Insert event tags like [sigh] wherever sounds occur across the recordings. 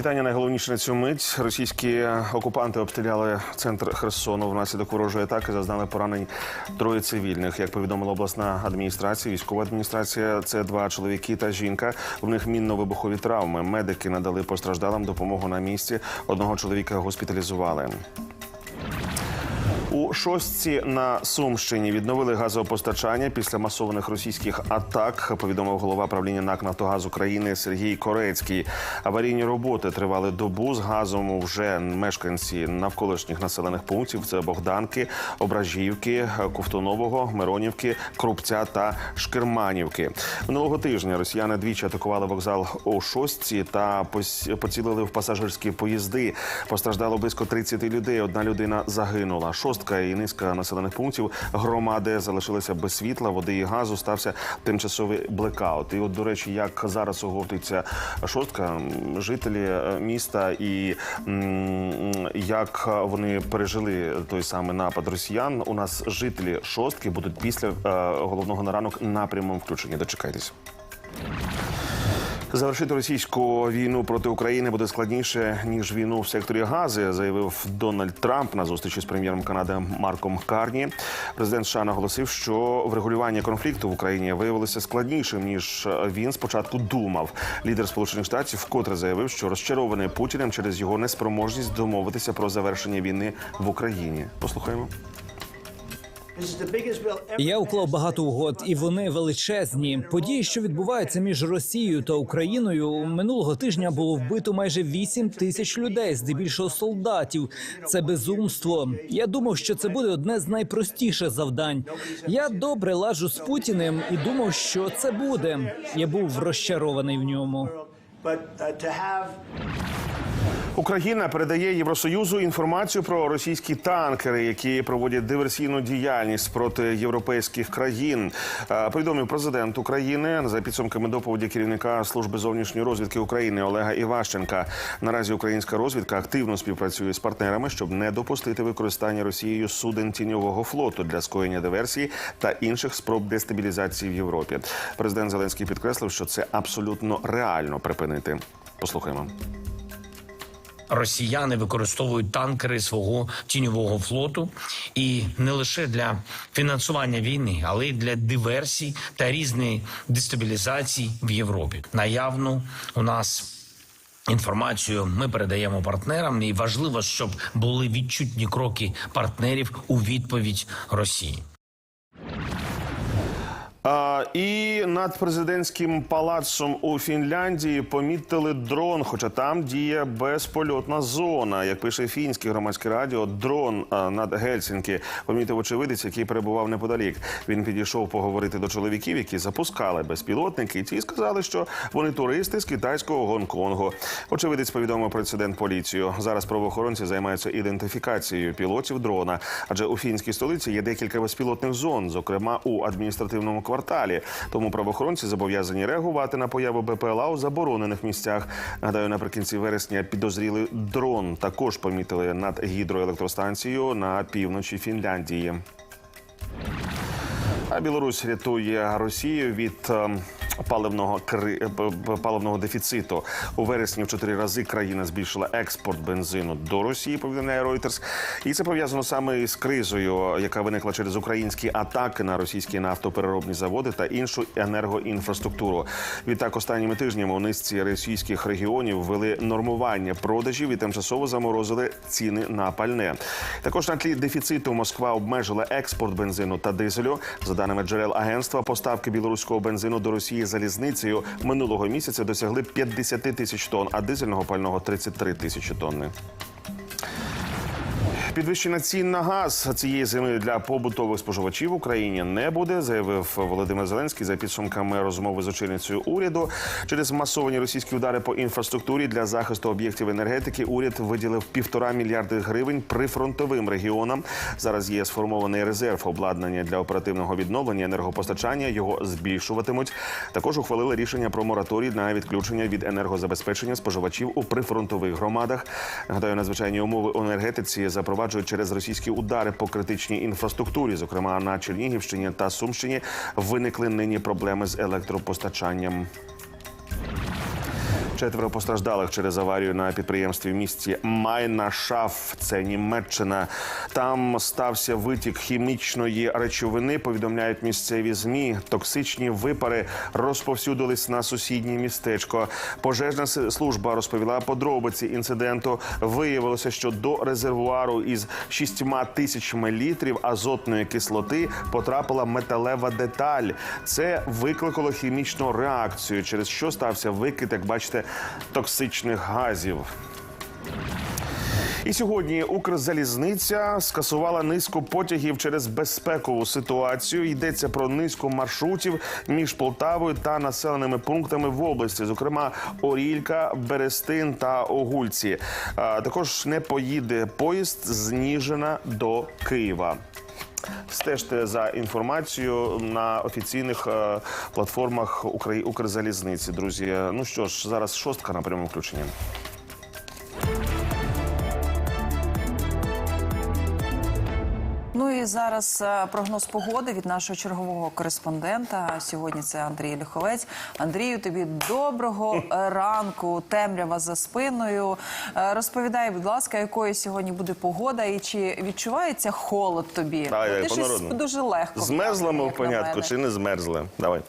Вітання найголовніше на цю мить. Російські окупанти обстріляли центр Херсону. Внаслідок ворожої атаки зазнали поранень троє цивільних. Як повідомила обласна адміністрація, військова адміністрація, це два чоловіки та жінка. В них мінно-вибухові травми. Медики надали постраждалим допомогу на місці. Одного чоловіка госпіталізували. У шостці на Сумщині відновили газопостачання після масованих російських атак. Повідомив голова правління НАК «Нафтогаз України Сергій Корецький. Аварійні роботи тривали добу. З газом вже мешканці навколишніх населених пунктів. Це Богданки, Ображівки, Ковтунового, Миронівки, Крупця та Шкерманівки. Минулого тижня росіяни двічі атакували вокзал у шостці та поцілили в пасажирські поїзди. Постраждало близько 30 людей. Одна людина загинула. Шостка і низка населених пунктів громади залишилися без світла, води і газу. Стався тимчасовий блекаут. І от, до речі, як зараз оговтується шостка, жителі е, міста і як вони пережили той самий напад росіян. У нас жителі шостки будуть після е, головного на ранок напрямом включені. Дочекайтесь. Завершити російську війну проти України буде складніше ніж війну в секторі Гази, заявив Дональд Трамп на зустрічі з прем'єром Канади Марком Карні. Президент США наголосив, що врегулювання конфлікту в Україні виявилося складнішим ніж він спочатку думав. Лідер Сполучених Штатів вкотре заявив, що розчарований Путіним через його неспроможність домовитися про завершення війни в Україні. Послухаємо. Я уклав багато угод, і вони величезні. Події, що відбуваються між Росією та Україною, минулого тижня було вбито майже 8 тисяч людей, здебільшого солдатів. Це безумство. Я думав, що це буде одне з найпростіших завдань. Я добре ладжу з Путіним і думав, що це буде. Я був розчарований в ньому. Україна передає Євросоюзу інформацію про російські танкери, які проводять диверсійну діяльність проти європейських країн. Е, Повідомив президент України за підсумками доповіді керівника служби зовнішньої розвідки України Олега Іващенка. Наразі українська розвідка активно співпрацює з партнерами, щоб не допустити використання Росією суден тіньового флоту для скоєння диверсії та інших спроб дестабілізації в Європі. Президент Зеленський підкреслив, що це абсолютно реально припинити. Послухаємо. Росіяни використовують танкери свого тіньового флоту і не лише для фінансування війни, але й для диверсій та різної дестабілізації в Європі. Наявну у нас. Інформацію ми передаємо партнерам, і важливо, щоб були відчутні кроки партнерів у відповідь Росії. І над президентським палацом у Фінляндії помітили дрон, хоча там діє безпольотна зона. Як пише фінське громадське радіо, дрон над Гельсінки помітив очевидець, який перебував неподалік. Він підійшов поговорити до чоловіків, які запускали безпілотники. Ті сказали, що вони туристи з китайського Гонконгу. Очевидець повідомив президент поліцію. Зараз правоохоронці займаються ідентифікацією пілотів дрона, адже у фінській столиці є декілька безпілотних зон, зокрема у адміністративному кварталі. Тому правоохоронці зобов'язані реагувати на появу БПЛА у заборонених місцях. Нагадаю, наприкінці вересня підозріли дрон. Також помітили над гідроелектростанцією на півночі Фінляндії. А Білорусь рятує Росію від ем, паливного п- паливного дефіциту. У вересні в чотири рази країна збільшила експорт бензину до Росії. Повідомляє Reuters. І це пов'язано саме із кризою, яка виникла через українські атаки на російські нафтопереробні заводи та іншу енергоінфраструктуру. Відтак, останніми тижнями у низці російських регіонів ввели нормування продажів і тимчасово заморозили ціни на пальне. Також на тлі дефіциту Москва обмежила експорт бензину та дизелю. За даними джерел агентства, поставки білоруського бензину до Росії залізницею минулого місяця досягли 50 тисяч тонн, а дизельного пального 33 тисячі тонни. Підвищення цін на газ цієї зими для побутових споживачів в Україні не буде, заявив Володимир Зеленський за підсумками розмови з очільницею уряду. Через масовані російські удари по інфраструктурі для захисту об'єктів енергетики уряд виділив півтора мільярди гривень прифронтовим регіонам. Зараз є сформований резерв обладнання для оперативного відновлення енергопостачання. Його збільшуватимуть. Також ухвалили рішення про мораторій на відключення від енергозабезпечення споживачів у прифронтових громадах. Гадаю, надзвичайні умови у енергетиці запроваджують через російські удари по критичній інфраструктурі, зокрема на Чернігівщині та Сумщині, виникли нині проблеми з електропостачанням. Четверо постраждалих через аварію на підприємстві в місті Майнашаф. Це Німеччина. Там стався витік хімічної речовини. Повідомляють місцеві змі. Токсичні випари розповсюдились на сусіднє містечко. Пожежна служба розповіла подробиці інциденту. Виявилося, що до резервуару із шістьма тисячами літрів азотної кислоти потрапила металева деталь. Це викликало хімічну реакцію, через що стався викид, як бачите, токсичних газів. І сьогодні Укрзалізниця скасувала низку потягів через безпекову ситуацію. Йдеться про низку маршрутів між Полтавою та населеними пунктами в області, зокрема Орілька, Берестин та Огульці. Також не поїде поїзд з Ніжина до Києва. Стежте за інформацією на офіційних е, платформах Укрзалізниці. Друзі, ну що ж, зараз шостка на прямому включенні. І зараз е, прогноз погоди від нашого чергового кореспондента. Сьогодні це Андрій Ліховець. Андрію, тобі доброго [laughs] ранку. Темрява за спиною. Е, Розповідай, будь ласка, якою сьогодні буде погода і чи відчувається холод тобі? Ай, ай, Ти щось дуже легко. Змерзли вказує, ми в як понятку чи не змерзли? Давай.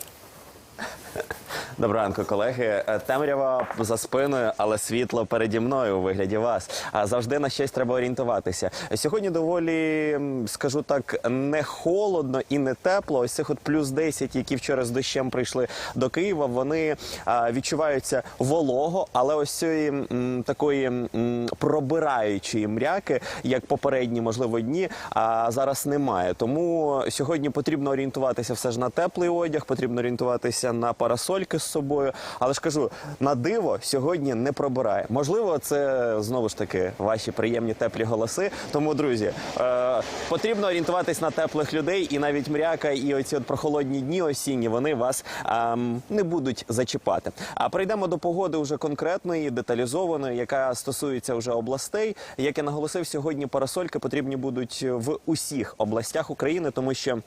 [laughs] Доброго ранку, колеги. Е, Темрява за спиною, але світло переді мною у вигляді вас. А завжди на щось треба орієнтуватися. Сьогодні доволі, скажу так, не холодно і не тепло. Ось цих от плюс 10, які вчора з дощем прийшли до Києва, вони відчуваються волого, але ось цієї такої пробираючої мряки, як попередні, можливо, дні, а зараз немає. Тому сьогодні потрібно орієнтуватися все ж на теплий одяг, потрібно орієнтуватися на парасольки з собою. Але ж кажу, на диво сьогодні не пробирає. Можливо, це знову ж таки ваші приємні теплі голоси. Тому, друзі, е, потрібно орієнтуватись на теплих людей, і навіть мряка, і оці от прохолодні дні осінні вони вас ем, не будуть зачіпати. А перейдемо до погоди вже конкретної, деталізованої, яка стосується вже областей. Як я наголосив, сьогодні парасольки потрібні будуть в усіх областях України, тому що.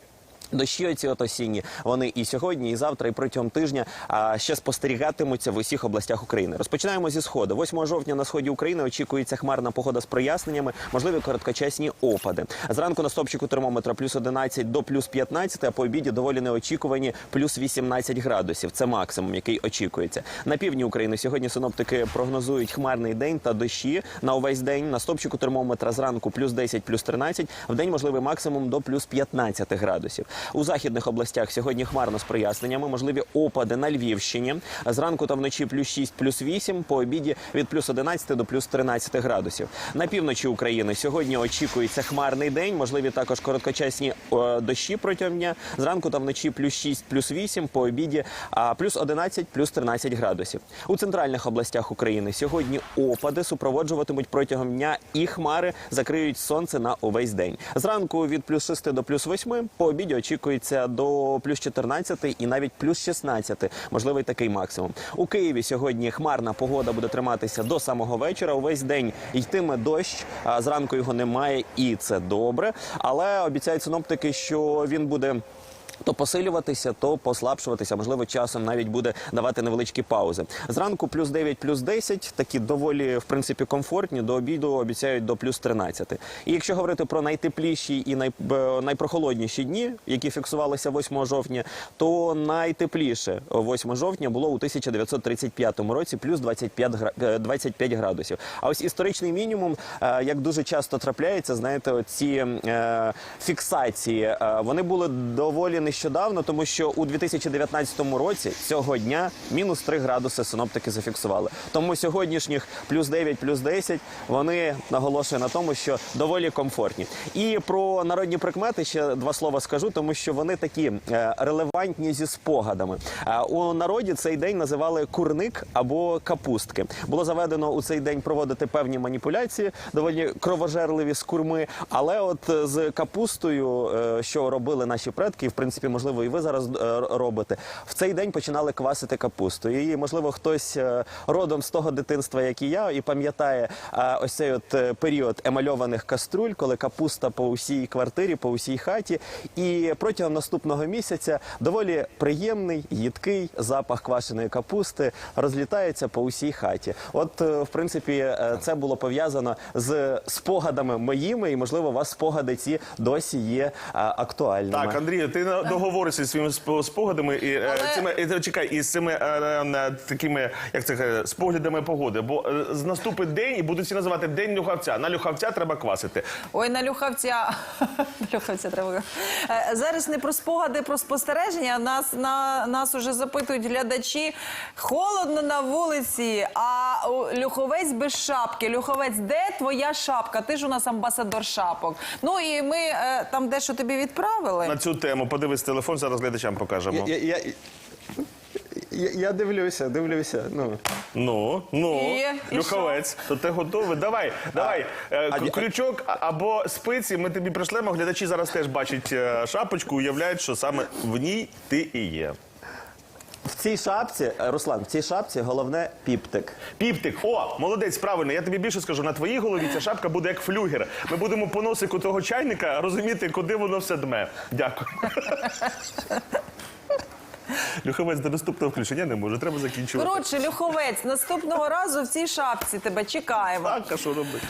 Дощі оці от осінні, вони і сьогодні, і завтра, і протягом тижня а, ще спостерігатимуться в усіх областях України. Розпочинаємо зі сходу. 8 жовтня на сході України очікується хмарна погода з проясненнями, можливі короткочасні опади. Зранку на стопчику термометра плюс 11 до плюс 15, а по обіді доволі неочікувані плюс 18 градусів. Це максимум, який очікується. На півдні України сьогодні синоптики прогнозують хмарний день та дощі на увесь день. На стопчику термометра зранку плюс 10, плюс 13, в день можливий максимум до плюс 15 градусів. У західних областях сьогодні хмарно з проясненнями, можливі опади на Львівщині. Зранку та вночі плюс 6, плюс 8, по обіді від плюс 11 до плюс 13 градусів. На півночі України сьогодні очікується хмарний день, можливі також короткочасні е, дощі протягом дня. Зранку та вночі плюс 6, плюс 8, по обіді плюс 11, плюс 13 градусів. У центральних областях України сьогодні опади супроводжуватимуть протягом дня і хмари закриють сонце на увесь день. Зранку від плюс 6 до плюс 8, по обіді очікується до плюс 14 і навіть плюс 16, можливий такий максимум. У Києві сьогодні хмарна погода буде триматися до самого вечора. Увесь день йтиме дощ, а зранку його немає, і це добре. Але обіцяють синоптики, що він буде. То посилюватися, то послабшуватися, можливо, часом навіть буде давати невеличкі паузи. Зранку плюс 9, плюс 10, такі доволі, в принципі, комфортні. До обіду обіцяють до плюс 13. І якщо говорити про найтепліші і най, е, найпрохолодніші дні, які фіксувалися 8 жовтня, то найтепліше 8 жовтня було у 1935 році, плюс 25, гра- е, 25 градусів. А ось історичний мінімум, е, як дуже часто трапляється, знаєте, ці е, фіксації, е, вони були доволі нещодавно, тому що у 2019 році цього дня мінус 3 градуси синоптики зафіксували. Тому сьогоднішніх плюс 9, плюс 10 вони наголошують на тому, що доволі комфортні. І про народні прикмети ще два слова скажу, тому що вони такі е, релевантні зі спогадами. Е, У народі цей день називали курник або капустки. Було заведено у цей день проводити певні маніпуляції, доволі кровожерливі з курми. Але от з капустою, е, що робили наші предки, в принципі принципі, можливо, і ви зараз е, робите. В цей день починали квасити капусту. І, можливо, хтось е, родом з того дитинства, як і я, і пам'ятає е, ось цей от період емальованих каструль, коли капуста по усій квартирі, по усій хаті. І протягом наступного місяця доволі приємний, їдкий запах квашеної капусти розлітається по усій хаті. От, в принципі, це було пов'язано з спогадами моїми, і можливо, у вас спогади ці досі є актуальними. Так, Андрію, ти на- договоришся зі своїми спогадами і е, Але- цими і, чекай, із цими е, е, такими, як це каже, споглядами погоди. Бо е, з наступить день і будуть всі називати День Люхавця. На Люхавця треба квасити. Ой, на Люхавця. [laughs] Люхавця треба. Е, Зараз не про спогади, про спостереження. Нас на нас уже запитують глядачі. Холодно на вулиці, а о, Люховець без шапки. Люховець, де твоя шапка? Ти ж у нас амбасадор шапок. Ну і ми е, там дещо тобі відправили. На цю тему подивись телефон, зараз глядачам покажемо. Я, я, я, я дивлюся, дивлюся. Ну. Ну, ну, І? І Люховець, то ти готовий? Давай, давай. Е, к- Крючок а- або спиці ми тобі пришлемо. Глядачі зараз теж бачать е, шапочку, уявляють, що саме в ній ти і є. В цій шапці, е, Руслан, в цій шапці головне піптик. Піптик, о, молодець, правильно. Я тобі більше скажу, на твоїй голові ця шапка буде як флюгер. Ми будемо по носику того чайника розуміти, куди воно все дме. Дякую. [laughs] Люховець до наступного включення не може, треба закінчувати. Коротше, Люховець, наступного разу в цій шапці тебе чекаємо. Так, а що робити?